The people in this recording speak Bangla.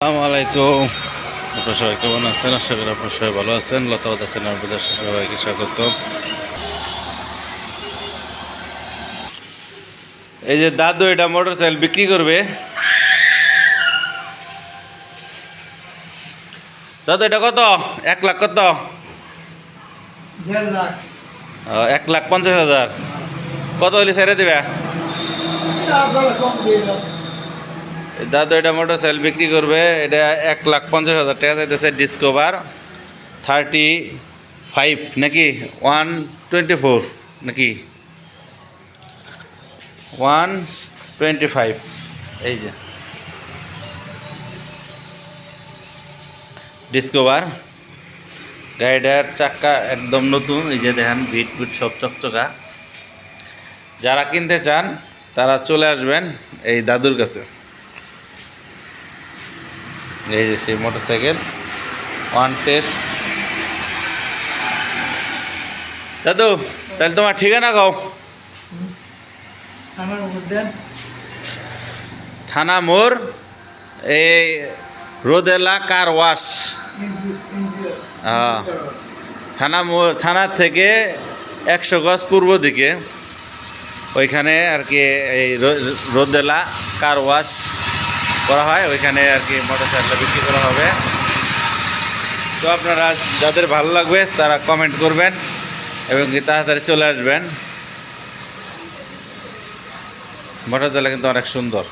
আসসালামু আলাইকুম। আপনার সবাই কেমন আছেন? আশা করি আপনার সবাই ভালো আছেন। লতাবাদ আছেন আপনাদের সবাইকে স্বাগত। এই যে দাদু, এটা মোটর সাইকেল বিক্রি করবে? দাদু, এটা কত? এক লাখ কত? এক লাখ পঞ্চাশ হাজার। কত হলে ছেড়ে দেবে? দাদু, এটা মোটর সাইকেল বিক্রি করবে। এটা এক লাখ পঞ্চাশ হাজার টাকা চাইতেছে ডিসকভার থার্টি ফাইভ নাকি? ওয়ান টোয়েন্টি ফোর নাকি? ওয়ান টোয়েন্টি ফাইভ এই যে। ডিসকভার গাড়িটার চাক্কা একদম নতুন, এই যে দেখেন, ভিট ভিট সব চকচকা। যারা কিনতে চান, তারা চলে আসবেন এই দাদুর কাছে। এই যে সেই মোটর সাইকেল ওয়ান টেস্ট দাদু তাহলে তোমার ঠিকানা গাও থানা মোর এই রোদেলা কার ওয়াশ। হ্যাঁ। থানা মোড় থানা থেকে একশো গজ পূর্ব দিকে। ওইখানে আর কি এই রোদেলা কার ওয়াশ করা হয়, ওইখানে আর কি মোটরসাইকেলটা বিক্রি করা হবে। তো আপনারা যাদের ভালো লাগবে, তারা কমেন্ট করবেন এবং কি তাড়াতাড়ি চলে আসবেন। মোটরসাইকেল কিন্তু অনেক সুন্দর।